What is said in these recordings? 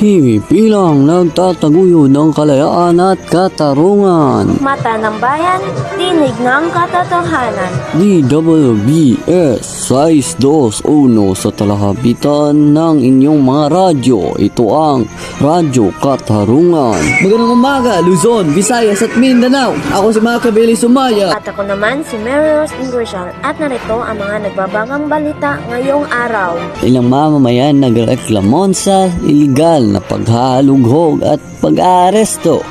Himipilang nagtataguyod ng kalayaan at katarungan. Mata ng bayan, tinig ng katotohanan. DWBS Size 21 sa talahabitan ng inyong mga radyo. Ito ang Radyo Katarungan. Magandang umaga, Luzon, Visayas at Mindanao. Ako si Makabili Sumaya. At ako naman si Mary Rose Ingresial at narito ang mga nagbabagang balita ngayong araw. Ilang mamamayan nagreklamon sa iligal na paghalughog at pag-aaresto.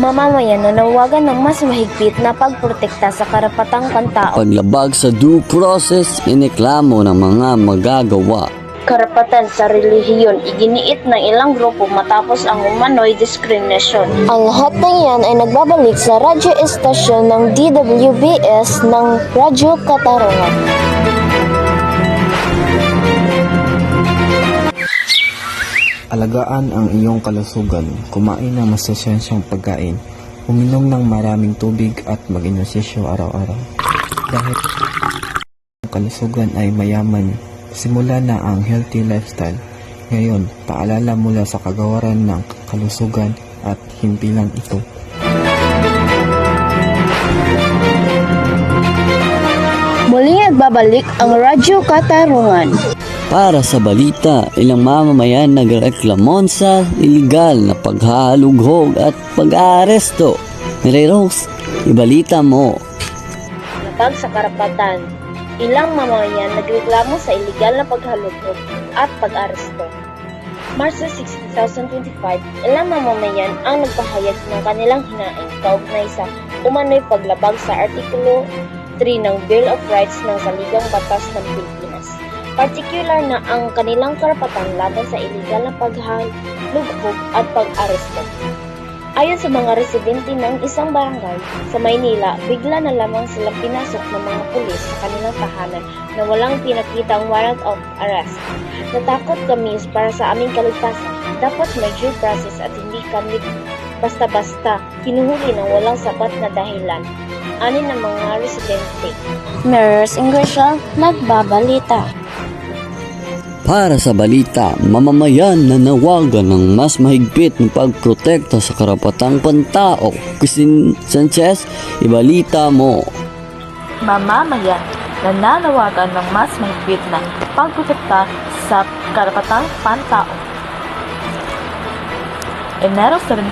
Mamamayan nanawagan ng mas mahigpit na pagprotekta sa karapatang pantao. Paglabag sa due process, iniklamo ng mga magagawa. Karapatan sa relihiyon iginiit ng ilang grupo matapos ang umano'y diskriminasyon. Ang lahat ng yan ay nagbabalik sa radyo estasyon ng DWBS ng Radyo Katarungan. Alagaan ang iyong kalusugan, kumain ng masustansyang pagkain, uminom ng maraming tubig at mag-inosesyo araw-araw. Dahil ang kalusugan ay mayaman, simula na ang healthy lifestyle. Ngayon, paalala mula sa kagawaran ng kalusugan at himpilan ito. Muling nagbabalik ang Radyo Katarungan. Para sa balita, ilang mamamayan nagreklamon sa iligal na paghalughog at pag-aaresto. Mary Rose, ibalita mo. Natag sa karapatan, ilang mamamayan nagreklamo sa iligal na paghalugog at pag-aresto. Marso 6, 2025, ilang mamamayan ang nagpahayag ng kanilang hinaing kaugnay sa umano'y paglabag sa Artikulo 3 ng Bill of Rights ng Saligang Batas ng Pilipinas. Particular na ang kanilang karapatan laban sa iligal na paghalughog at pag-aresto. Ayon sa mga residente ng isang barangay sa Maynila, bigla na lamang silang pinasok ng mga pulis sa kanilang tahanan na walang pinakitang warrant of arrest. Natakot kami para sa aming kaligtasan. Dapat may due process at hindi kami basta-basta hinuhuli ng walang sapat na dahilan. Ani ng mga residente. Mirrors Ingresial, nagbabalita. Para sa balita, mamamayan na nawagan ng mas mahigpit na pagprotekta sa karapatang pantao. Christine Sanchez, ibalita mo. mamamayan na nanawagan ng mas mahigpit na pagprotekta sa karapatang pantao. Enero 17,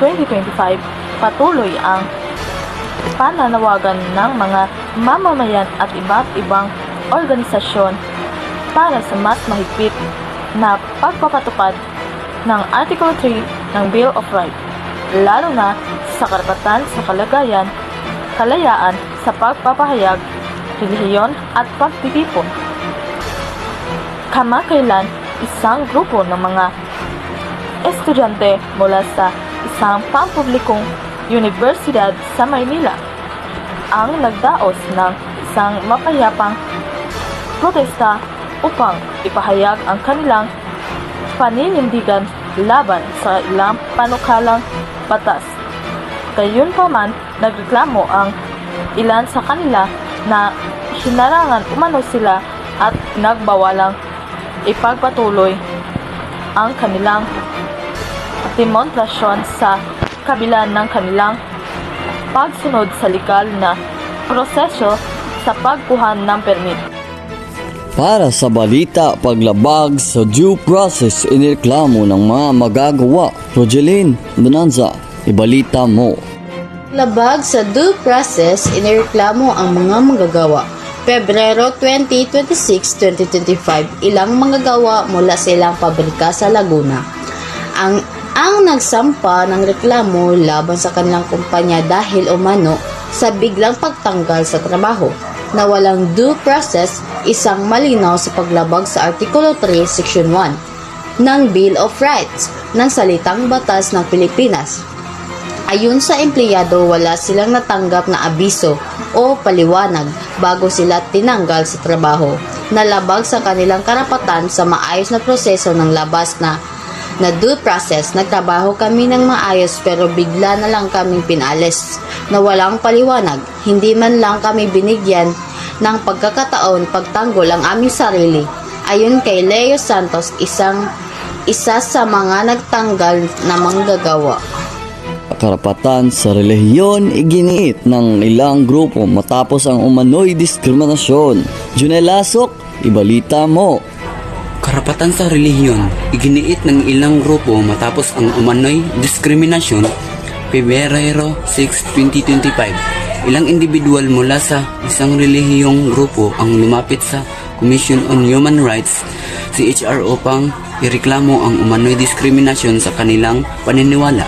2025, patuloy ang pananawagan ng mga mamamayan at iba't ibang organisasyon para sa mas mahigpit na pagpapatupad ng Article 3 ng Bill of Rights, lalo na sa karapatan sa kalagayan, kalayaan sa pagpapahayag, relihiyon at pagtitipon. Kamakailan, isang grupo ng mga estudyante mula sa isang pampublikong universidad sa Maynila ang nagdaos ng isang mapayapang protesta upang ipahayag ang kanilang paninindigan laban sa ilang panukalang batas. Gayunpaman, nagreklamo ang ilan sa kanila na hinarangan umano sila at nagbawalang ipagpatuloy ang kanilang demonstrasyon sa kabila ng kanilang pagsunod sa legal na proseso sa pagkuha ng permit. Para sa balita, paglabag sa due process, inireklamo ng mga magagawa. Rogeline Bonanza, ibalita mo. Labag sa due process, inireklamo ang mga manggagawa. Pebrero 20, 26, 2025, ilang manggagawa mula sa ilang pabrika sa Laguna. Ang ang nagsampa ng reklamo laban sa kanilang kumpanya dahil umano sa biglang pagtanggal sa trabaho na walang due process isang malinaw sa paglabag sa Artikulo 3, Section 1 ng Bill of Rights ng Salitang Batas ng Pilipinas Ayon sa empleyado, wala silang natanggap na abiso o paliwanag bago sila tinanggal sa trabaho. Nalabag sa kanilang karapatan sa maayos na proseso ng labas na na due process. Nagtrabaho kami ng maayos pero bigla na lang kaming pinalis na walang paliwanag. Hindi man lang kami binigyan ng pagkakataon pagtanggol ang aming sarili. Ayon kay Leo Santos, isang isa sa mga nagtanggal na manggagawa. Karapatan sa relihiyon iginiit ng ilang grupo matapos ang umano'y diskriminasyon. Junel Lasok, ibalita mo. Karapatan sa relihiyon, iginiit ng ilang grupo matapos ang umano'y diskriminasyon, Pebrero 6, 2025. Ilang individual mula sa isang relihiyong grupo ang lumapit sa Commission on Human Rights, CHRO upang ireklamo ang umano'y diskriminasyon sa kanilang paniniwala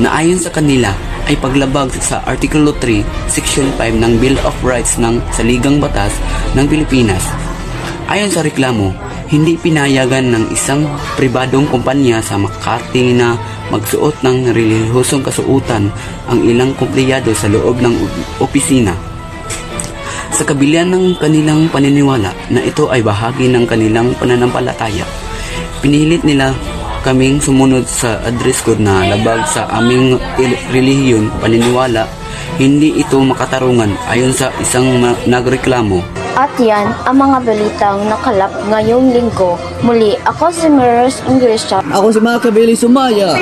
na ayon sa kanila ay paglabag sa Artikulo 3, Section 5 ng Bill of Rights ng Saligang Batas ng Pilipinas. Ayon sa reklamo, hindi pinayagan ng isang pribadong kumpanya sa Makati na magsuot ng relihiyosong kasuutan ang ilang kumpliyado sa loob ng opisina. Sa kabila ng kanilang paniniwala na ito ay bahagi ng kanilang pananampalataya, pinilit nila kaming sumunod sa address code na labag sa aming relihiyon, paniniwala, hindi ito makatarungan ayon sa isang nagreklamo. At yan ang mga balitang nakalap ngayong linggo. Muli, ako si Mirrors Ingresha. Ako si Makabili Sumaya.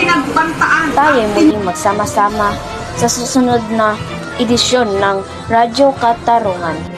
Tayo muling magsama-sama sa susunod na edisyon ng Radyo Katarungan.